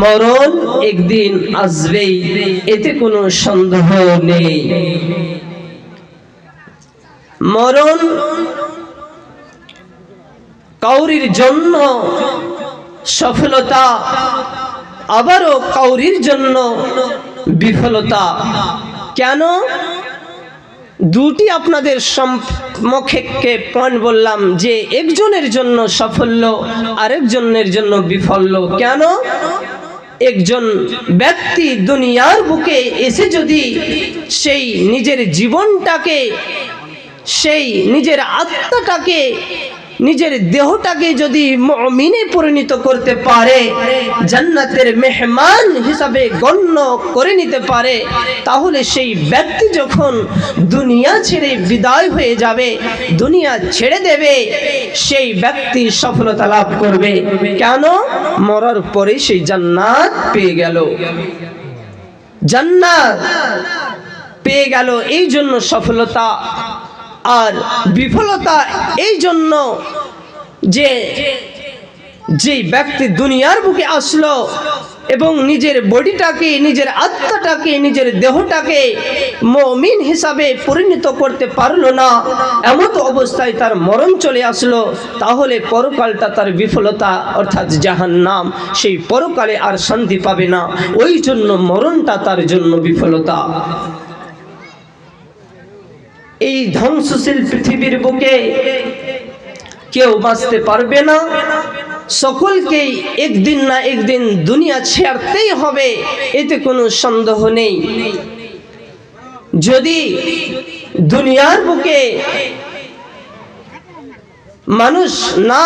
মরণ একদিন আসবেই, এতে কোনো সন্দেহ নেই। মরণ কাউরির জন্য সফলতা, আবারও কাউরির জন্য বিফলতা। কেন? দুটি আপনাদের সম্মুখে পয়েন্ট বললাম যে একজনের জন্য সাফল্য, আরেকজনের জন্য বিফল্য। কেন? একজন ব্যক্তি দুনিয়ার বুকে এসে যদি সেই নিজের জীবনটাকে সেই নিজের আত্মাটাকে নিজের দেহটাকে যদি মমিনে পরিণত করতে পারে, জান্নাতের মেহমান হিসাবে গণ্য করে নিতে পারে, তাহলে সেই ব্যক্তি যখন দুনিয়া ছেড়ে বিদায় হয়ে যাবে, দুনিয়া ছেড়ে দেবে, সেই ব্যক্তি সফলতা লাভ করবে। কেন? মরার পরে সেই জান্নাত পেয়ে গেল। জান্নাত পেয়ে গেল এই জন্য সফলতা আর বিফলতা এই জন্য যে যে ব্যক্তি দুনিয়ার বুকে আসলো এবং নিজের বডিটাকে, নিজের আত্মাটাকে, নিজের দেহটাকে মমিন হিসাবে পরিণত করতে পারল না এমন অবস্থায় তার মরণ চলে আসলো, তাহলে পরকালটা তার বিফলতা, অর্থাৎ জাহান নাম সেই পরকালে আর শান্তি পাবে না। ওই জন্য মরণটা তার জন্য বিফলতা। এই ধ্বংসশীল পৃথিবীর বুকে কেউ বাঁচতে পারবে না। সকলকেই একদিন না একদিন দুনিয়া ছাড়তেই হবে, এতে কোনো সন্দেহ নেই। যদি দুনিয়ার বুকে মানুষ না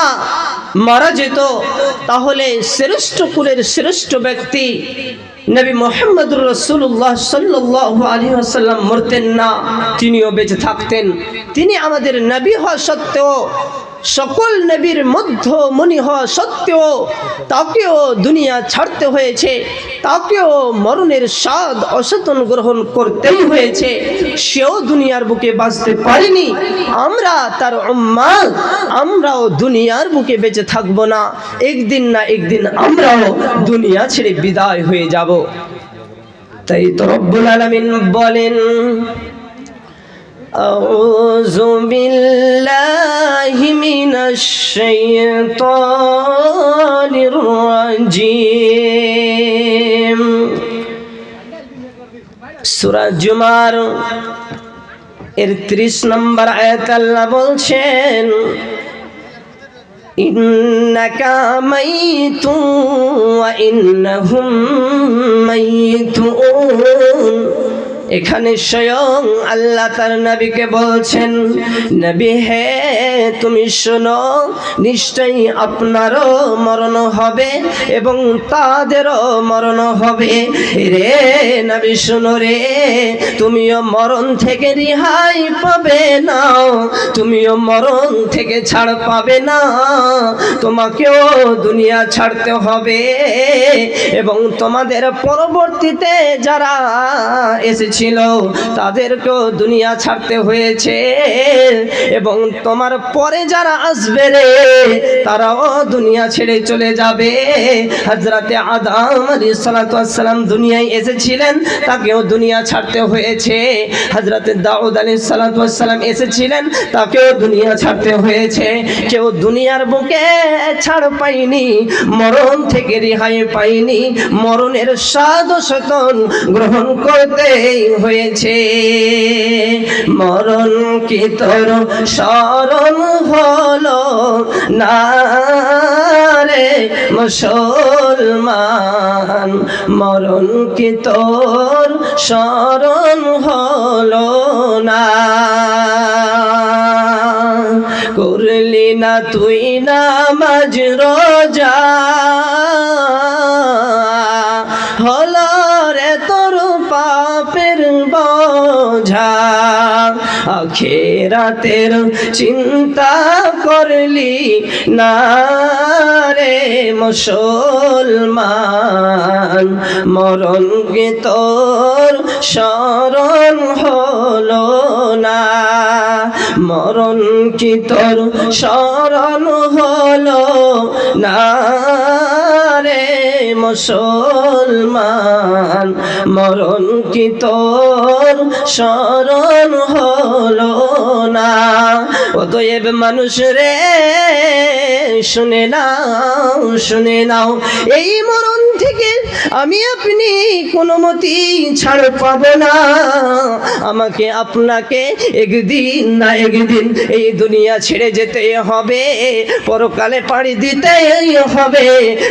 মারা যেত, তাহলে শ্রেষ্ঠ কুলের শ্রেষ্ঠ ব্যক্তি নবী মোহাম্মদুর রসুল্লাহ সাল্লাহ আলী আসাল্লাম মরতেন না, তিনিও বেঁচে থাকতেন। তিনি আমাদের নবী হওয়া সত্ত্বেও সকল নবীর মধ্য মনি হওয়া সত্ত্বেও তাকেও দুনিয়া ছাড়তে হয়েছে। তাকেও মরণের স্বাদ অসতন গ্রহণ করতেই হয়েছে। সেও দুনিয়ার বুকে বাঁচতে পারেনি। আমরা তার উম্মাদ, আমরাও দুনিয়ার বুকে বেঁচে থাকব না। একদিন না একদিন আমরাও দুনিয়া ছেড়ে বিদায় হয়ে যাব। তাই তো রব্বুল আলামিন বলেন أعوذ بالله من الشيطان الرجيم সূরা জুমার এর 30 নম্বর আয়াত আল্লাহ বলছেন ইন্নাকা মাইতুন ওয়া ইন্নাহুম মাইতুন এখানে স্বয়ং আল্লাহ তার নবীকে বলছেন, নবী হে, তুমি শোনো, নিশ্চয়ই আপনারও মরণ হবে এবং তাদেরও মরণ হবে। রে নবী শোনো রে, তুমিও মরণ থেকে রিহাই পাবে না, তুমিও মরণ থেকে ছাড় পাবে না। তোমাকেও দুনিয়া ছাড়তে হবে এবং তোমাদের পরবর্তীতে যারা এসেছে ছিল, তাদেরকেও দুনিয়া ছাড়তে হয়েছে। এবং তোমার পরে যারা আসবে রে, তারাও দুনিয়া ছেড়ে চলে যাবে। হাজরাতে আদাম আলী সালাতাম দুনিয়ায় এসেছিলেন, তাকেও দুনিয়া ছাড়তে হয়েছে। হাজরাতে দাউদ আলী সালাতাম এসেছিলেন, তাকেও দুনিয়া ছাড়তে হয়েছে। কেউ দুনিয়ার বুকে ছাড় পাইনি মরণ থেকে রেহাই পাইনি মরণের স্বাদ সতন গ্রহণ করতে হয়েছে। মরণ কি তোর স্মরণ হলো না রে মুসলমান? মরণ কি তোর স্মরণ হলো না? করলি না তুই নামাজ রোজা। আখেরাতের চিন্তা করলি না রে মুসলমান? মরণ গে তোর স্মরণ হলো না? মরণ কি তোর স্মরণ হলো না? রে মুসলমান, মরণ কি তোর? স্মরণ হলো না। অতএব মানুষ রে, শুনে নাও শুনে নাও। এই মরণ থেকে আমি আপনি কোনো মতি ছাড় পাব না। আমাকে আপনাকে একদিন না একদিন এই দুনিয়া ছেড়ে যেতে হবে, পরকালে পাড়ি দিতেই হবে।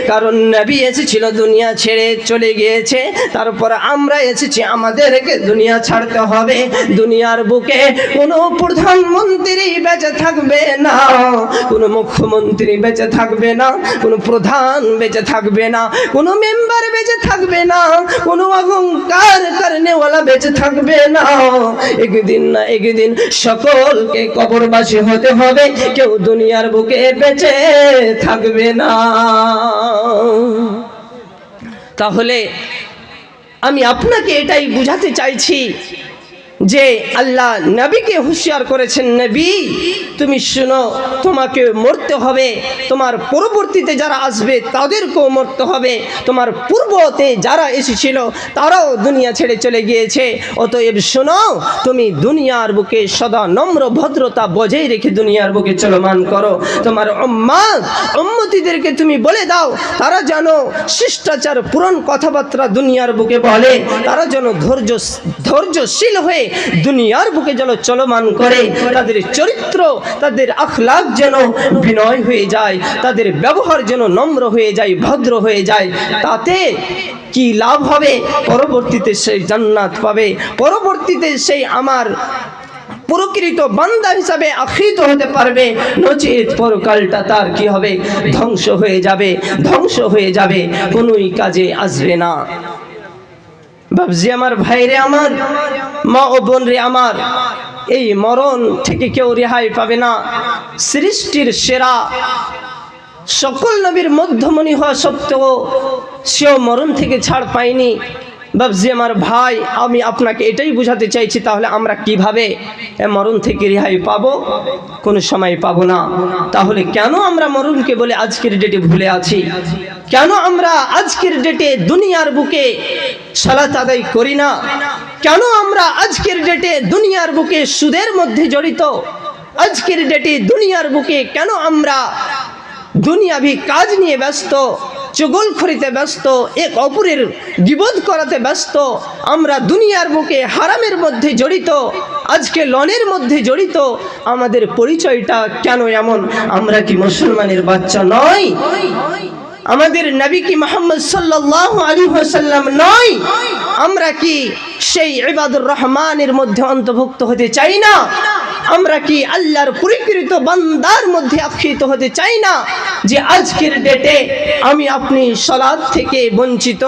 কারণ নবী এসেছিল, দুনিয়া ছেড়ে চলে গিয়েছে। তারপর আমরা এসেছি, আমাদেরকে দুনিয়া ছাড়তে হবে। দুনিয়ার বুকে কোনো প্রধানমন্ত্রী বেঁচে থাকবে না। কোনো মুখ্যমন্ত্রী বেঁচে থাকবে না, কোনো প্রধান বেঁচে থাকবে না, কোনো মেম্বার বেঁচে থাকবে না, কোনো অহংকার কারণেওয়ালা বেঁচে থাকবে না। একদিন না একদিন সকলকে কবরবাসী হতে হবে, কেউ দুনিয়ার বুকে বেঁচে থাকবে না। তাহলে আমি আপনাকে এটাই বুঝাতে চাইছি যে আল্লাহ নবীকে হুঁশিয়ার করেছেন, নবী, তুমি শুনো, তোমাকে মরতে হবে। তোমার পরবর্তীতে যারা আসবে, তাদেরকেও মরতে হবে। তোমার পূর্বতে যারা এসেছিল, তারাও দুনিয়া ছেড়ে চলে গিয়েছে। অতএব শোনো, তুমি দুনিয়ার বুকে সদা নম্র ভদ্রতা বজায় রেখে দুনিয়ার বুকে চলমান করো। তোমার উম্মাদ, উম্মতিদেরকে তুমি বলে দাও, তারা যেন শিষ্টাচার পূরণ কথাবার্তা দুনিয়ার বুকে বলে। তারা যেন ধৈর্য, ধৈর্যশীল হয়ে দুনিয়ার বুকে যেন চলমান করে, তাদের চরিত্র, তাদের আখলাক যেন বিনয় হয়ে যায়, তাদের ব্যবহার যেন নম্র হয়ে যায়, ভদ্র হয়ে যায়, তাতে কি লাভ হবে? পরবর্তীতে সেই জান্নাত পাবে। পরবর্তীতে সেই আমার প্রকৃত বান্দা হিসাবে আখ্রিত হতে পারবে। নচিত পরকালটা তার কি হবে? ধ্বংস হয়ে যাবে, ধ্বংস হয়ে যাবে, কোনোই কাজে আসবে না। বাবজি আমার ভাইরে আমার, মা ও বোন রে আমার। এই মরণ থেকে কেউ রেহাই পাবে না। সৃষ্টির সেরা, সকল নবীর মধ্যমণি হওয়া সত্ত্বেও সেও মরণ থেকে ছাড় পায়নি। বাবজি, আমার ভাই, আমি আপনাকে এটাই বুঝাতে চাইছি, তাহলে আমরা কীভাবে মরণ থেকে রেহাই পাবো? কোনো সময় পাবো না। তাহলে কেন আমরা মরণকে বলে আজকের ডেটে ভুলে আছি? কেন আমরা আজকের ডেটে দুনিয়ার বুকে সালাত আদায় করি না? কেন আমরা আজকের ডেটে দুনিয়ার বুকে সুদের মধ্যে জড়িত? আজকের ডেটে দুনিয়ার বুকে কেন আমরা দুনিয়াভি কাজ নিয়ে ব্যস্ত? চগলখড়িতে ব্যস্ত, এক অপরের বিবোধ করাতে ব্যস্ত। আমরা দুনিয়ার বুকে হারামের মধ্যে জড়িত, আজকে লনের মধ্যে জড়িত। আমাদের পরিচয়টা কেন এমন? আমরা কি মুসলমানের বাচ্চা নয়? আমাদের নবী কি মোহাম্মদ সাল্লাহ আলী সাল্লাম নয়? আমরা কি সেই ইবাদুর রহমানের মধ্যে অন্তর্ভুক্ত হতে চাই না? আমরা কি আল্লাহর পরিকৃত বান্দার মধ্যে আখ্যিত হতে চাই না? যে আজকের ডেটে আমি আপনি সলাদ থেকে বঞ্চিত,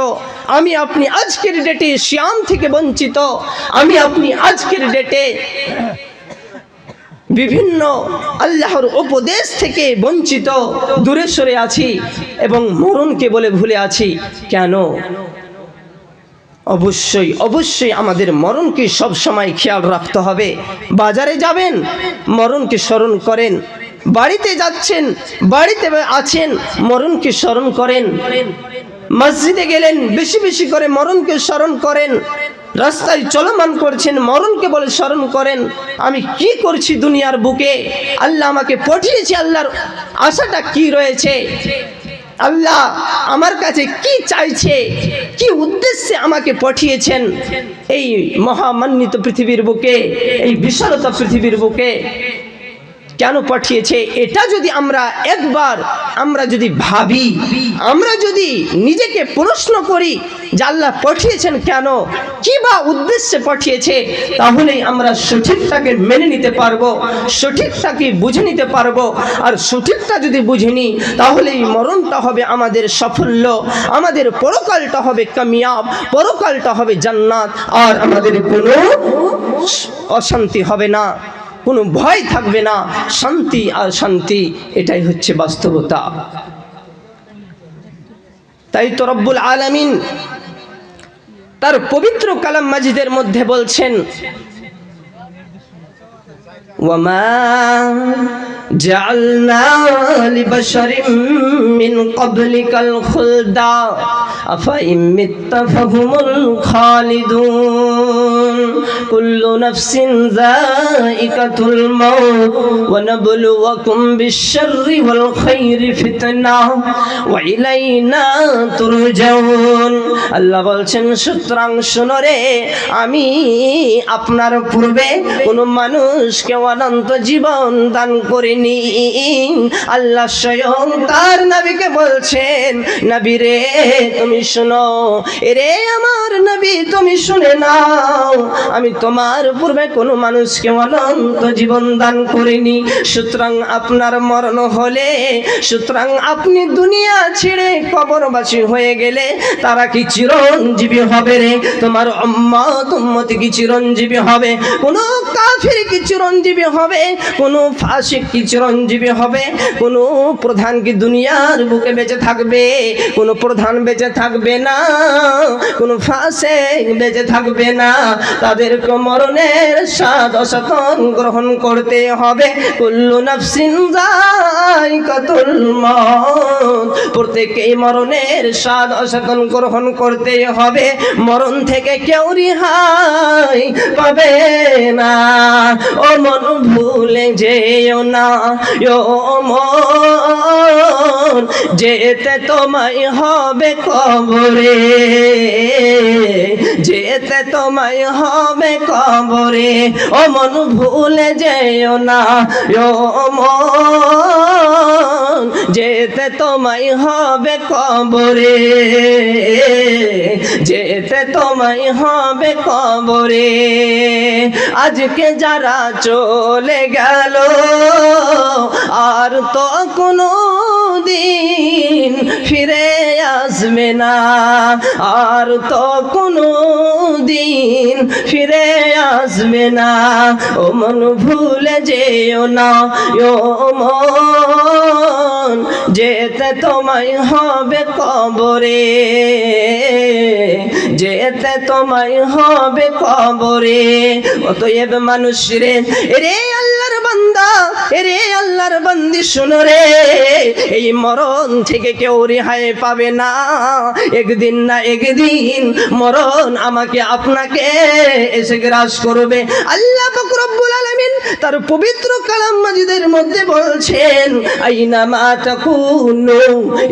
আমি আপনি আজকের ডেটে শ্যাম থেকে বঞ্চিত, আমি আপনি আজকের ডেটে বিভিন্ন আল্লাহর উপদেশ থেকে বঞ্চিত, দূরে সরে আছি এবং মরণকে বলে ভুলে আছি। কেন? অবশ্যই অবশ্যই আমাদের মরণকে সব সময় খেয়াল রাখতে হবে। বাজারে যাবেন, মরণকে স্মরণ করেন। বাড়িতে যাচ্ছেন, বাড়িতে আছেন, মরণকে স্মরণ করেন। মসজিদে গেলেন, বেশি বেশি করে মরণকে স্মরণ করেন। রাস্তায় চলমান করছেন, মরণকে বলে স্মরণ করেন, আমি কি করছি দুনিয়ার বুকে? আল্লাহ আমাকে পঠিয়েছে, আল্লাহর আশাটা কি রয়েছে? আল্লাহ আমার কাছে কি চাইছে? কি উদ্দেশ্যে আমাকে পাঠিয়েছেন? এই মহামান্বিত পৃথিবীর বুকে, এই বিশালতা পৃথিবীর বুকে কেন পাঠিয়েছে? এটা যদি আমরা একবার আমরা যদি ভাবি, আমরা যদি নিজেকে প্রশ্ন করি যে আল্লাহ পাঠিয়েছেন কেন, কি বা উদ্দেশ্যে পাঠিয়েছে, তাহলেই আমরা সঠিকটাকে মেনে নিতে পারব, সঠিকটাকে বুঝে নিতে পারব। আর সঠিকটা যদি বুঝে নিই তাহলেই মরণটা হবে আমাদের সাফল্য, আমাদের পরকালটা হবে কামিয়াব, পরকালটা হবে জান্নাত, আর আমাদের কোনো অশান্তি হবে না। কোনো ভয় থাকবে না শান্তি আর শান্তি এটাই হচ্ছে বাস্তবতা তাই তো রব্বুল আলামিন তার পবিত্র কালাম মাজিদের মধ্যে বলছেন وما جعلنا لبشر من قبلك الخلد أفإن مت فهم الخالدون كل نفس ذائقة الموت ونبلوكم بالشر والخير فتنة وإلينا ترجعون আল্লাহ বলছেন সুতরাং শুনরে আমি আপনার পূর্বে কোনো মানুষকে অনন্ত জীবন দান করিনি আল্লাহ স্বয়ং তার নবীকে বলছেন নবী রে তুমি শোনো এরে আমার নবী তুমি শুনে নাও আমি তোমার পূর্বে কোনো মানুষকে অনন্ত জীবন দান করিনি। সুতরাং আপনার মরণ হলে, সুতরাং আপনি দুনিয়া ছেড়ে কবরবাসী হয়ে গেলে তারা কি চিরঞ্জীবী হবে রে? তোমার উম্মতি কি চিরঞ্জীবী হবে? কোন কাফির কি চিরঞ্জীবী হবে? কোন ফাসিক কি চিরঞ্জীবী হবে? কোন প্রধান কি দুনিয়ার বুকে বেঁচে থাকবে? কোন প্রধান বেঁচে থাকবে না, কোন ফাসিক বেঁচে থাকবে না। তাদেরকে মরণের স্বাদ অসতন গ্রহণ করতে হবে। কুল্লু নাফসিন যায়কাতুল মউত প্রত্যেকেই মরণের স্বাদ অসতন গ্রহণ করতে হবে। মরণ থেকে কেউ রিহাই পাবে না। ও মন ভুলে যেও না, ও মন। যেতে তোমায় হবে কবরে। যেতে তোমায় হবে কবরে, ও মন ভুলে যেও না, ও মন। যেতে তোমায় হবে কবরে, যেতে তোমায় হবে কবরে। আজকে যারা চলে গেল, আর তো কোনো দিন ফিরে আসবে না। আর তো কোনো দিন ফিরে আসবে না। ও মন ভুলে যেও না, ও মন যেতে তোমায় হবে কবরে, যেতে তোমায় হবে কবরে, অতএব মানুষ রে রে আল্লাহর বান্দা রে আল্লাহর বান্দি শুনো রে, এই মরণ থেকে কেউ রেহাই পাবে না। একদিন না একদিন মরণ আমাকে আপনাকে এসে গ্রাস করবে। আল্লাহ পাক রব্বুল আলামিন তার পবিত্র কালাম মাজিদের মধ্যে বলছেন আইনা তাকুনু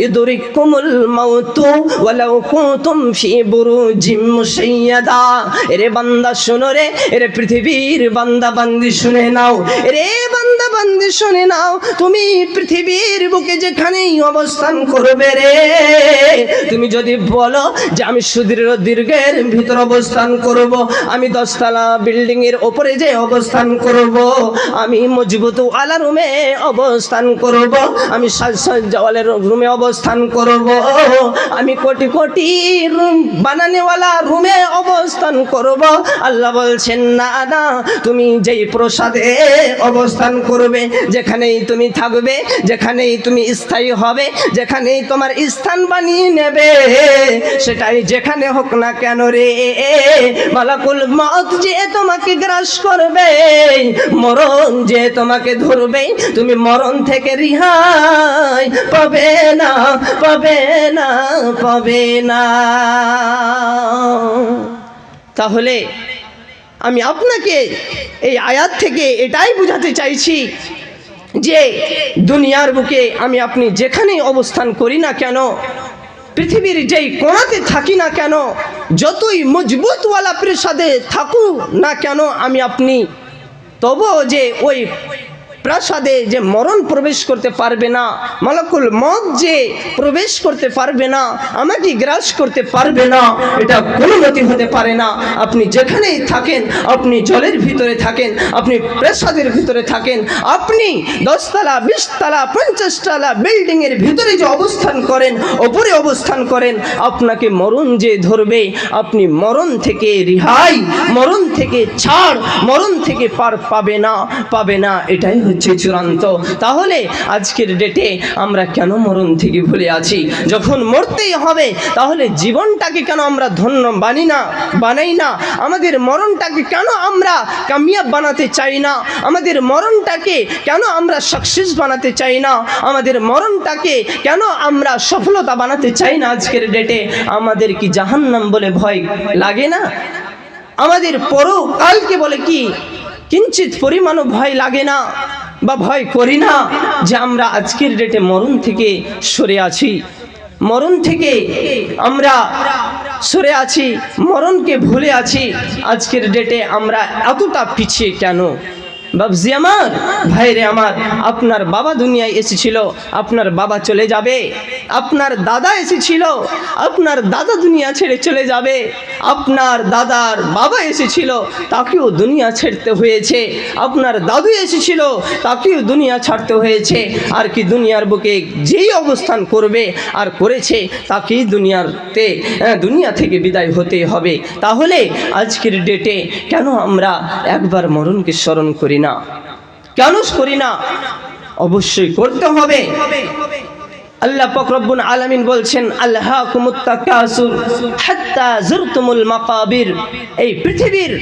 ইদরিকুমুল মাউতু ওয়ালাউ কুনতুম ফি বুরুজিম মুশাইয়াদা এরে বান্দা শুনো রে, এরে পৃথিবীর বান্দা বান্দি শুনে নাও রে বান্দা বান্দি শুনে নাও, তুমি পৃথিবীর বুকে যেখানেই অবস্থান করবে রে, তুমি যদি বলো যে আমি সুদৃঢ় দীর্ঘের ভিতর অবস্থান করব, আমি দশতলা বিল্ডিং এর ওপরে যে অবস্থান করব, আমি মজবুত আলা রুমে অবস্থান করব, আমি সাজসজ্জাওয়ালের রুমে অবস্থান করব। আমি কোটি কোটি রুম, বানানেওয়ালা রুমে অবস্থান করব। আল্লাহ বলছেন, না না, তুমি যেই প্রসাদে অবস্থান করবে, যেখানেই তুমি থাকবে, যেখানেই তুমি স্থায়ী হবে, যেখানেই তোমার স্থান বানিয়ে নেবে, সেটাই যেখানে হোক না কেন রে। মালাকুল মত যে তোমাকে গ্রাস করবে, মরণ যে তোমাকে ধরবে, তুমি মরণ থেকে রিহাই পাবে না পাবে না পাবে না। তাহলে আমি আপনাকে এই আয়াত থেকে এটাই বোঝাতে চাইছি যে দুনিয়ার বুকে আমি আপনি যেখানেই অবস্থান করি না কেন, পৃথিবীর যেই কোণাতে থাকি না কেন, যতই মজবুতওয়ালা প্রাসাদে থাকুক না কেন, আমি আপনি তবুও যে ওই প্রাসাদে যে মরণ প্রবেশ করতে পারবে না, মালাকুল মদ যে প্রবেশ করতে পারবে না, আমাকে গ্রাস করতে পারবে না, এটা কোনো মতি হতে পারে না। আপনি যেখানেই থাকেন, আপনি জলের ভিতরে থাকেন, আপনি প্রাসাদের ভিতরে থাকেন, আপনি দশতলা, বিশতলা, পঞ্চাশতলা বিল্ডিংয়ের ভিতরে যে অবস্থান করেন, ওপরে অবস্থান করেন, আপনাকে মরণ যে ধরবে, আপনি মরণ থেকে রিহাই, মরণ থেকে ছাড়, মরণ থেকে পার পাবে না পাবে না, এটাই হচ্ছে হচ্ছে চূড়ান্ত। তাহলে আজকের ডেটে আমরা কেন মরণ থেকে ভুলে আছি? যখন মরতেই হবে, তাহলে জীবনটাকে কেন আমরা ধন্য বানি না, বানাই না? আমাদের মরণটাকে কেন আমরা কামিয়াব বানাতে চাই না? আমাদের মরণটাকে কেন আমরা সাকসেস বানাতে চাই না? আমাদের মরণটাকে কেন আমরা সফলতা বানাতে চাই না আজকের ডেটে আমাদের কি জাহান্নাম বলে ভয় লাগে না? আমাদের পরকালকে বলে কি? কিঞ্চিত পরিমাণও ভয় লাগে না? বা ভয় করি না যে আমরা আজকের ডেটে মরণ থেকে সরে আছি। মরণ থেকে আমরা সরে আছি, মরণকে ভুলে আছি। আজকের ডেটে আমরা এতটা পিছিয়ে কেন? বাবজি আমার, ভাইরে আমার, আপনার বাবা দুনিয়ায় এসেছিল, আপনার বাবা চলে যাবে, আপনার দাদা এসেছিল, আপনার দাদা দুনিয়া ছেড়ে চলে যাবে, আপনার দাদার বাবা এসেছিল, তাকেও দুনিয়া ছাড়তে হয়েছে, আপনার দাদু এসেছিল, তাকেও দুনিয়া ছাড়তে হয়েছে, আর কি দুনিয়ার বুকে যেই অবস্থান করবে আর করেছে, তাকেই দুনিয়াতে দুনিয়া থেকে বিদায় হতে হবে। তাহলে আজকের ডেটে কেন আমরা একবার মরণকে স্মরণ করি না? কেন করি না? অবশ্যই করতে হবে। আল্লাহ ফকরব্বুল আলামিন বলছেন আল্লাহ এই পৃথিবীর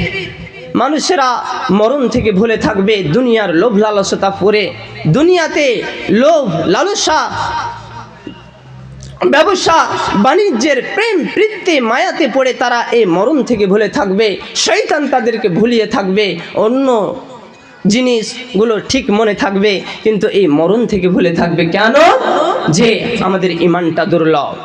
মানুষেরা মরণ থেকে ভুলে থাকবে, দুনিয়ার লোভ লালসতা পরে। দুনিয়াতে লোভ, লালসা, ব্যবসা, বাণিজ্যের প্রেম, প্রীতি মায়াতে পড়ে তারা এই মরণ থেকে ভুলে থাকবে। শৈতান তাদেরকে ভুলিয়ে থাকবে। অন্য জিনিসগুলো ঠিক মনে থাকবে, কিন্তু এই মরণ থেকে ভুলে থাকবে কেন? যে আমাদের ইমানটা দুর্লভ।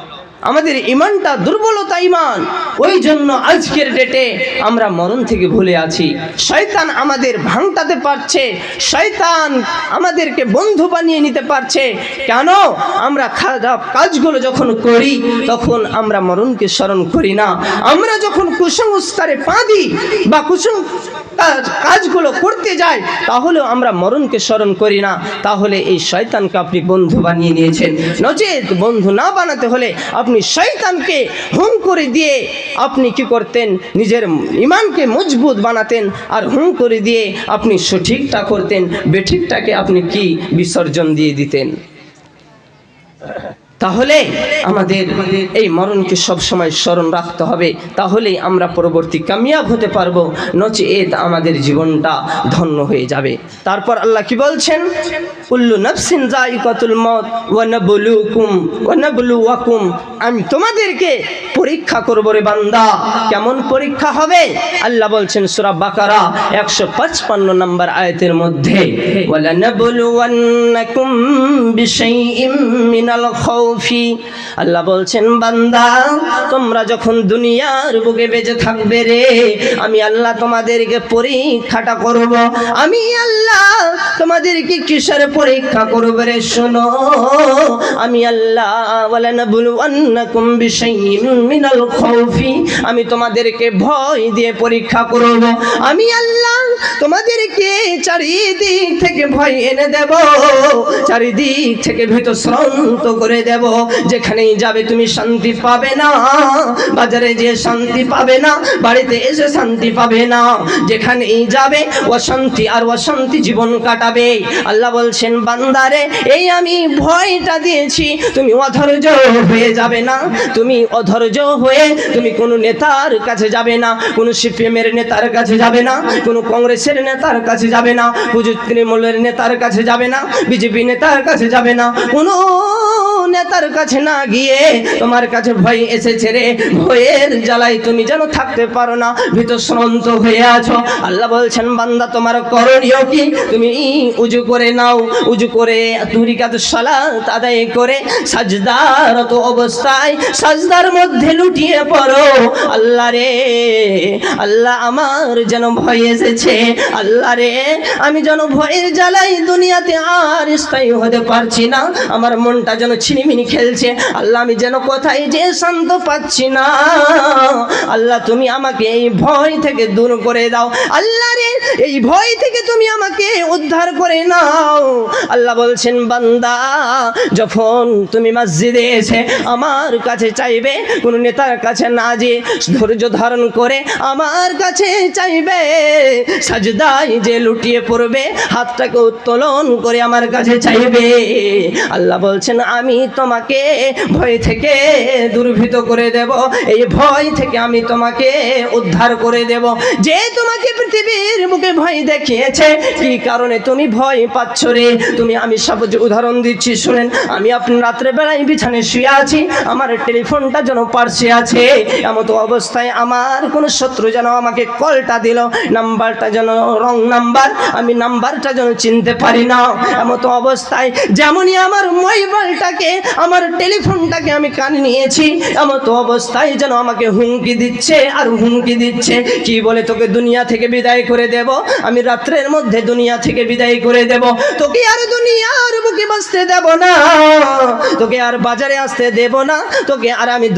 আমাদের ইমানটা দুর্বলতা ইমান। ওই জন্য আজকের ডেটে আমরা মরণ থেকে ভুলে আছি। শয়তান আমাদের ভাঙটাতে পারছে, শয়তান আমাদেরকে বন্ধু বানিয়ে নিতে পারছে। কেন? আমরা খারাপ কাজগুলো যখন করি, তখন আমরা মরণকে স্মরণ করি না। আমরা যখন কুসংস্কারে পা দিই বা কুসং কাজগুলো করতে যাই তাহলেও আমরা মরণকে স্মরণ করি না। তাহলে এই শয়তানকে আপনি বন্ধু বানিয়ে নিয়েছেন। নচেত বন্ধু না বানাতে হলে আপনি শয়তানকে হুম করে দিয়ে আপনি কি করতেন? নিজের ইমানকে মজবুত বানাতেন আর হুম করে দিয়ে আপনি সঠিকটা করতেন। বেঠিকটাকে আপনি কি বিসর্জন দিয়ে দিতেন? তাহলে আমাদের এই মরণকে সবসময় স্মরণ রাখতে হবে। তাহলেই আমরা পরবর্তী কামিয়াব হতে পারব। নচে এত আমাদের জীবনটা ধন্য হয়ে যাবে। তারপর আল্লাহ কি বলছেন? উল্লু নফসিন জাইকাতুল মত ওয়া নাবলুকুম ওয়া নাবলুয়াকুম। আমি তোমাদেরকে পরীক্ষা করব রে বান্দা। কেমন পরীক্ষা হবে? আল্লাহ বলছেন, সূরা বাকারা 155 নম্বর আয়াতের মধ্যে ওয়ালা নাবলুওয়ান্নাকুম বিশাইইম মিনাল খাউফি আল্লাহ বলছেন, বান্দা, তোমরা যখন দুনিয়ার বুকে বেঁচে থাকবে রে, আমি আল্লাহ তোমাদেরকে পরীক্ষাটা করব। আমি আল্লাহ তোমাদেরকে কিসের পরীক্ষা করব রে? শোনো, আমি আল্লাহ বলে না বলু অন্নকুম বিশাইইম মিনাল খাউফি আমি তোমাদেরকে ভয় দিয়ে পরীক্ষা করব। আমি আল্লাহ তোমাদেরকে চারিদিক থেকে ভয় এনে দেব, চারিদিক থেকে ভীত শ্রান্ত করে দেব। যেখানেই যাবে তুমি শান্তি পাবে না, বাজারে যে শান্তি পাবে না, বাড়িতে এসে শান্তি পাবে না। যেখানেই যাবে, অশান্তি আর অশান্তি জীবন কাটাবে। আল্লাহ বলছেন, বান্দারে, এই আমি ভয়টা দিয়েছি, তুমি অধৈর্য হয়ে যাবে না, তুমি অধৈর্য হয়ে তুমি কোনো নেতার কাছে যাবে না, কোনো সিপিএমের নেতার কাছে যাবে না, কোনো কংগ্রেসের নেতার কাছে যাবে না, পুজো তৃণমূলের নেতার কাছে যাবে না, বিজেপি নেতার কাছে যাবে না, কোনো নেতার কাছে না গিয়ে তোমার কাছে ভয় এসেছে রে, ভয়ের জ্বালাই তুমি যেন থাকতে পারো না ভীত শ্রান্ত হয়ে আছো। আল্লাহ বলছেন, বান্দা, তোমার করণীয় কি? তুমি উজু করে নাও, উজু করে তুরিকাত সালাত আদায় করে সাজদারত অবস্থায়, সাজদার মধ্যে লুটিয়ে পড়ো। আল্লাহ রে, আল্লাহ আমার যেন ভয় এসেছে। আল্লাহ রে, আমি যেন ভয়ের জ্বালাই দুনিয়াতে আর স্থায়ী হতে পারছি না। আমার মনটা যেন ছিনিমিনি খেলছে। আল্লাহ, আমি যেন কোথায় যে শান্ত পাচ্ছি না। আল্লাহ, তুমি আমাকে এই ভয় থেকে দূর করে দাও। আল্লাহ রে, এই ভয় থেকে তুমি আমাকে উদ্ধার করে নাও। আল্লাহ বলছেন, বান্দা, যখন তুমি মসজিদে এসে আমার কাছে চাইবে, কোন নেতার কাছে না যে ধৈর্য ধারণ করে আমার কাছে চাইবে সাজদাই যে লুটিয়ে পড়বে, হাতটাকে উত্তোলন করে আমার কাছে চাইবে। আল্লাহ বলছেন, আমি তোমাকে ভয় থেকে দুর্ভীত করে দেব, এই ভয় থেকে আমি তোমাকে উদ্ধার করে দেব। যে তোমাকে পৃথিবীর বুকে ভয় দেখিয়েছে, কি কারণে তুমি ভয় পাচ্ছ রে? তুমি, আমি সব উদাহরণ দিচ্ছি, শুনেন, আমি আপনি রাত্রে বেলায় বিছানে শুয়ে আছি, আমার টেলিফোনটা যেন পার্শ্বে আছে। এমত অবস্থায় আমার কোনো শত্রু যেন আমাকে কলটা দিল, নাম্বারটা যেন রং নাম্বার, আমি নাম্বারটা যেন চিনতে পারি না। এমত অবস্থায় যেমনই আমার মোবাইলটাকে, আমার টেলিফোনটাকে আমি কানে নিয়েছি, এমত অবস্থায় যেন আমাকে হুমকি দিচ্ছে, আর হুমকি দিচ্ছে। কি বলে তোকে দুনিয়া থেকে বিদায় করে দেব? আমি রাত্রের মধ্যে দুনিয়া থেকে বিদায় করে দেব। তোকে আর দুনিয়ার বুকে বসতে দেব না। তোকে আর বাজারে আসতে দেব না। তোকে আর আমি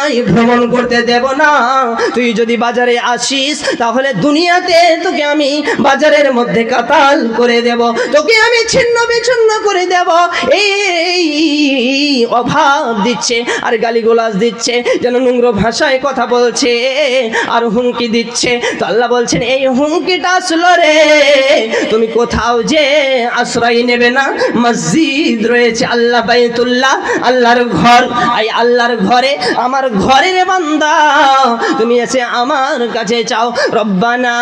দুনিয়ায় ভ্রমণ করতে দেব না। তুই যদি বাজারে আসিস, তাহলে দুনিয়াতে তোকে আমি বাজারের মধ্যে কাতাল করে দেব। তোকে আমি ছিন্ন বিচ্ছিন্ন করে দেব। এই অভাব দিচ্ছে, আর গালিগোলাজ দিচ্ছে, যেন নোংর ভাষায় কথা বলছে, আর হুমকি দিচ্ছে। তো আল্লাহ বলছেন, এই হুমকিটা আসলো রে। তুমি কোথাও যে আশ্রয় নেবে না, মসজিদ রয়েছে আল্লাহ বাইতুল্লাহ আল্লাহর ঘর। এই আল্লাহর ঘরে আমার ঘরের বান্দা, তুমি এসে আমার কাছে চাও। রব্বানা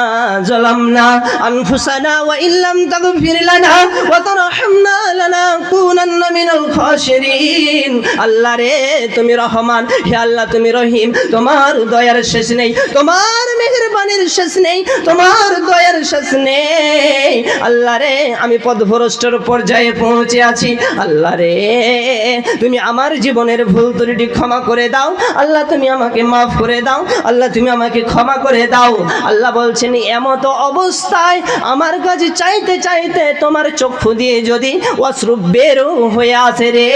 জলামনা আনফুসানা ওয়া ইল্লাম তাগফির লানা ওয়া তারহামনা লানাকুনান্না মিনাল খাসিরিন আল্লাহ রে, তুমি রহমান। হে আল্লাহ, তুমি রহিম। তোমার দয়ার শেষ নেই। তোমার মেহেরবানির শেষ নেই। তোমার দয়ার শেষ নেই। আল্লাহ রে, আমি পদভ্রষ্টর পর্যায়ে পৌঁছে আছি। আল্লাহ রে, তুমি আমার জীবনের ভুল ত্রুটি ক্ষমা করে দাও। আল্লাহ তুমি আমাকে মাফ করে দাও, আল্লাহ তুমি আমাকে ক্ষমা করে দাও। আল্লাহ বলছেন, এমত অবস্থায় আমার কাছে চাইতে চাইতে তোমার চক্ষু দিয়ে যদি অশ্রু বেরো হয়ে আসে রে,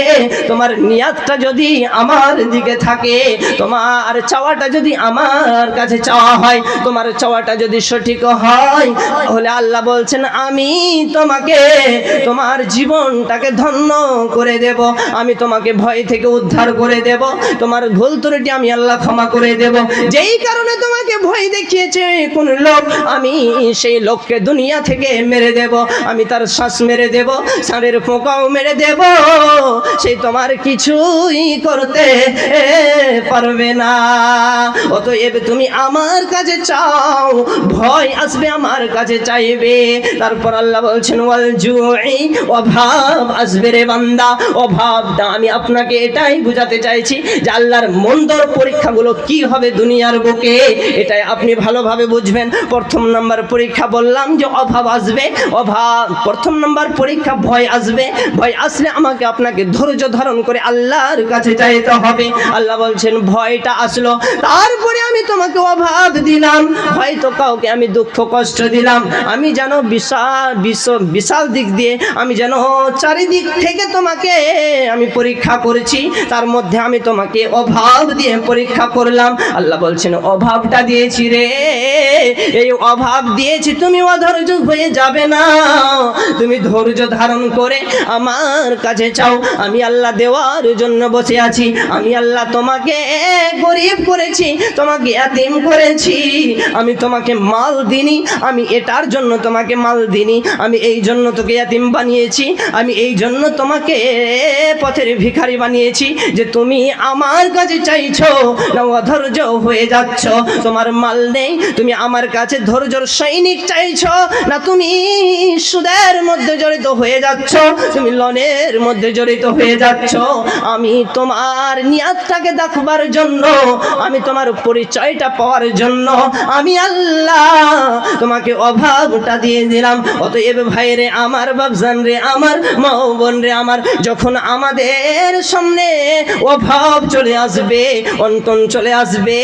তোমার নিয়াতটা যদি আমার দিকে থাকে, তোমার চাওয়াটা যদি আমার কাছে চাওয়া হয়, তোমার চাওয়াটা যদি সঠিক হয়, তাহলে আল্লাহ বলছেন, আমি তোমাকে, তোমার জীবনটাকে ধন্য করে দেব, আমি তোমাকে ভয় থেকে উদ্ধার করে দেব, তোমার ভুল ত্রুটি আমি আল্লাহ ক্ষমা করে দেব। যেই কারণে তোমাকে ভয় দেখিয়েছে কোন লোক, আমি সেই লোককে দুনিয়া থেকে মেরে দেব। আমি তার শ্বাস মেরে দেব, ষাঁড়ের পোকাও মেরে দেব। সেই তোমার কিছুই করতে পারবে না। অতএব তুমি আমার কাছে চাও, ভয় আসবে আমার কাছে চাইবে। তারপর আল্লাহ বলছেন, ওয়াল জুই, অভাব আসবে রে বান্দা, অভাবটা আমি আপনাকে এটাই বুঝাতে চাইছি যে আল্লাহর মন্দর পরীক্ষাগুলো কি হবে দুনিয়ার বুকে, এটাই আপনি ভালোভাবে বুঝবেন। প্রথম নাম্বার পরীক্ষা বললাম যে অভাব আসবে, অভাব। প্রথম নাম্বার পরীক্ষা ভয় আসবে। ভয় আসলে আমাকে আপনাকে ধৈর্য ধারণ করে আল্লাহর কাছে চাইতে হবে। আল্লাহ বলছেন, ভয়টা আসলো, তারপরে আমি তোমাকে অভাব দিলাম। হয়তো কাউকে আমি দুঃখ, কষ্ট দিলাম। আমি যেন বিশাল বিশ্ব বিশাল দিক দিয়ে আমি যেন চারিদিক থেকে তোমাকে আমি পরীক্ষা করেছি, তার মধ্যে আমি তোমাকে অভাব দিয়ে পরীক্ষা করলাম। আল্লাহ বলছেন, অভাবটা দিয়েছি রে। এই অভাব দিয়েছি, তুমি অধৈর্য হয়ে যাবে না। তুমি ধৈর্য ধারণ করে আমার কাছে চাও। আমি আল্লাহ দেওয়ার জন্য বসে আছি। আমি আল্লাহ তোমাকে গরিব করেছি, তোমাকে এতিম করেছি। আমি তোমাকে মাল দিনি আমি এটার জন্য তোমাকে মাল দিনি আমি এই জন্য তোকে এতিম বানিয়েছি, আমি এই জন্য তোমাকে পথের ভিখারি বানিয়েছি যে তুমি আমার কাছে চাইছো? না অধৈর্য হয়ে যাচ্ছ। তোমার মাল নেই, তুমি আমার কাছে ধৈর্যর সৈনিক চাইছো। না, তুমি সুদের মধ্যে জড়িত হয়ে যাচ্ছ। তুমি লনের মধ্যে জড়িত হয়ে যাচ্ছ। আমি তোমার নিয়াতটাকে দেখবার জন্য, আমি তোমার পরিচয়টা পাওয়ার জন্য, আমি আল্লাহ তোমাকে অভাবটা দিয়ে দিলাম। অতএব ভাই রে আমার বাবজান রে, আমার মা বোন রে, আমার যখন আমাদের সামনে অভাব চলে আসবে অন্তন চলে আসবে,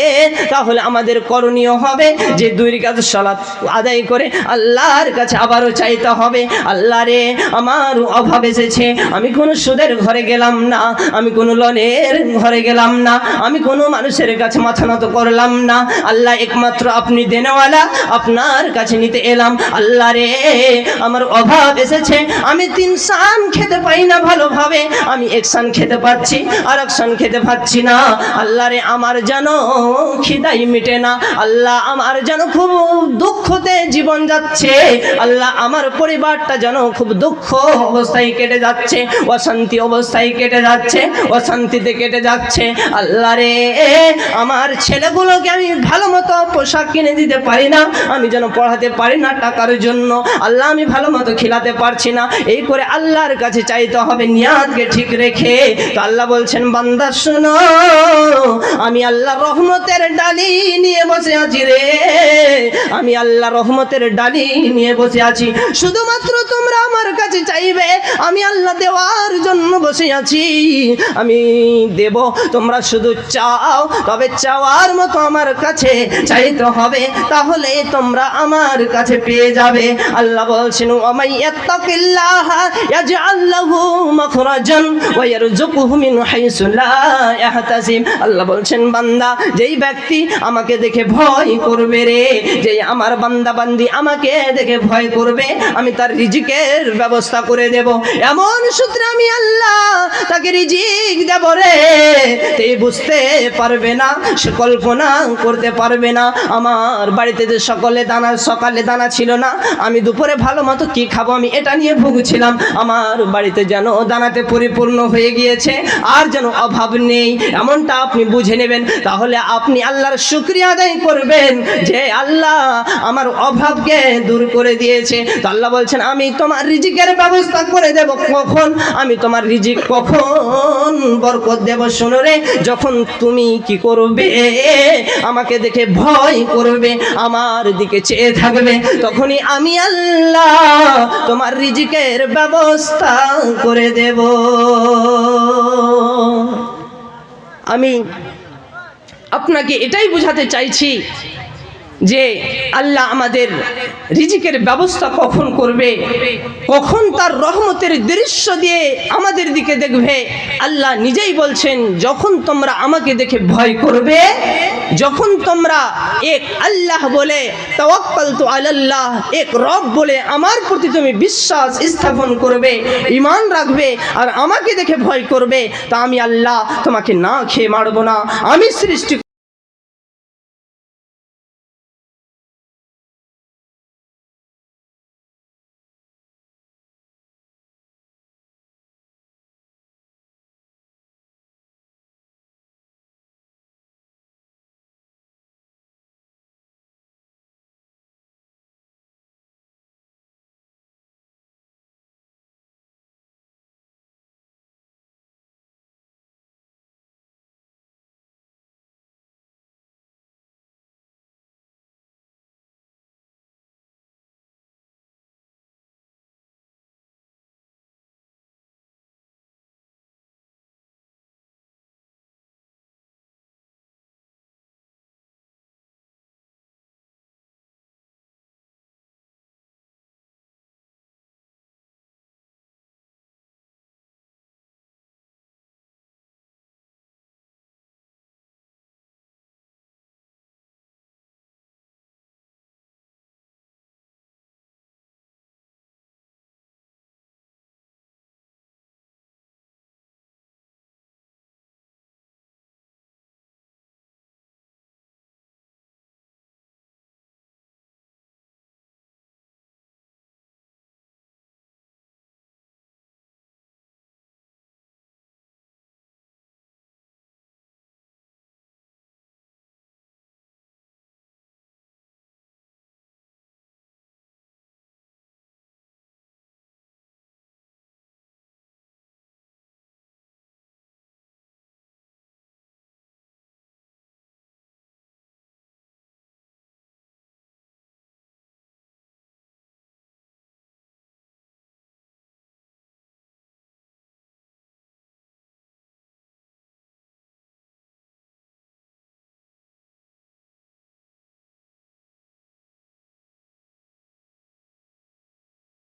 তাহলে আমাদের করণীয় হবে যে দুই কাজ সালাত আদায় করে আল্লাহর কাছে আবারও চাইতে হবে। আল্লাহ রে, আমার অভাব এসেছে, আমি কোনো সুদের ঘরে ঘরে গেলাম না, আমি কোনো লনের ঘরে গেলাম না, আমি কোনো মানুষের কাছে মাথা নত করলাম না। আল্লাহ একমাত্র আপনি দেনেওয়ালা, আপনার কাছে নিতে এলাম। আল্লাহ রে, আমার অভাব এসেছে, আমি তিন সান খেতে পাই না ভালোভাবে, আমি এক সান খেতে পাচ্ছি, আর এক সান খেতে পাচ্ছি না। আল্লাহ রে আমার যেন খিদাই মিটে না, আল্লাহ আমার যেন খুব দুঃখতে জীবন যাচ্ছে, আল্লাহ আমার পরিবারটা যেন খুব দুঃখ অবস্থায় কেটে যাচ্ছে, অশান্তি অবস্থায় কেটে যাচ্ছে, অশান্তিতে কেটে যাচ্ছে। আল্লাহ রে আমার ছেলেগুলোকে আমি ভালো মতো পোশাক কিনে দিতে পারি না, আমি যেন পড়াতে পারি না টাকার জন্য, আল্লাহ আমি ভালো মতো খিলাতে পারছি না। এই করে আল্লাহর কাছে চাইতে হবে নিয়াদকে ঠিক রেখে। তো আল্লাহ বলছেন, বান্দা, শোনো। আমি আল্লাহ রহমতের ডালি নিয়ে বসে আছি রে। আমি আল্লাহ রহমতের ডালি নিয়ে বসে আছি। শুধুমাত্র তোমরা আমার কাছে চাইবে, আমি আল্লাহ দেওয়ার জন্য বসে আছি। আমি দেব, তোমরা শুধু চাও, তবে চাওয়ার মতো আমার কাছে চাইতে হবে, তাহলে তোমরা আমার কাছে পেয়ে যাবে। আল্লাহ বলছেন ওমাই ইয়াত্তাকিল্লাহ ইয়াজআল লাহু মাখরাজান ওয়া মিন হাইসু লা ইয়াহতাসিব আল্লাহ বলছেন, বান্দা, যেই ব্যক্তি আমাকে দেখে ভয় করবে রে যে আমার বান্দা বান্দি আমাকে দেখে ভয় করবে, আমি তার রিজিকের ব্যবস্থা করে দেব। এমন সূত্রে আমি আল্লাহ তাকে রিজিক দেব রে। তে বুঝতে পারবে না, সে কল্পনা করতে পারবে না। আমার বাড়িতে যে সকলে দানা, সকালে দানা ছিল না, আমি দুপুরে ভালো মতো কি খাব আমি এটা নিয়ে ভুগছিলাম। আমার বাড়িতে যেন দানাতে পরিপূর্ণ হয়ে গিয়েছে, আর যেন অভাব নেই। এমনটা আপনি বুঝে নেবেন। তাহলে আপনি আল্লাহর শুক্রিয়া আদায় করবেন যে আল্লাহ আমার অভাবকে দূর করে দিয়েছে। তো আল্লাহ বলছেন, আমি তোমার রিজিকের ব্যবস্থা করে দেব কখন? আমি তোমার রিজিক কখন বরকত দেব? শোনো রে, যখন তুমি কি করবে? আমাকে দেখে ভয় করবে, আমার দিকে চেয়ে থাকবে। তখনই আমি আল্লাহ তোমার রিজিকের ব্যবস্থা করে দেব। আমি আপনাকে এটাই বোঝাতে চাইছি যে আল্লাহ আমাদের রিজিকের ব্যবস্থা কখন করবে, কখন তার রহমতের দৃশ্য দিয়ে আমাদের দিকে দেখবে, আল্লাহ নিজেই বলছেন, যখন তোমরা আমাকে দেখে ভয় করবে, যখন তোমরা এক আল্লাহ বলে তওয়াক্কাল তো আল্লাহ এক রব বলে আমার প্রতি তুমি বিশ্বাস স্থাপন করবে ইমান রাখবে আর আমাকে দেখে ভয় করবে, তা আমি আল্লাহ তোমাকে না খেয়ে মারবো না, আমি সৃষ্টি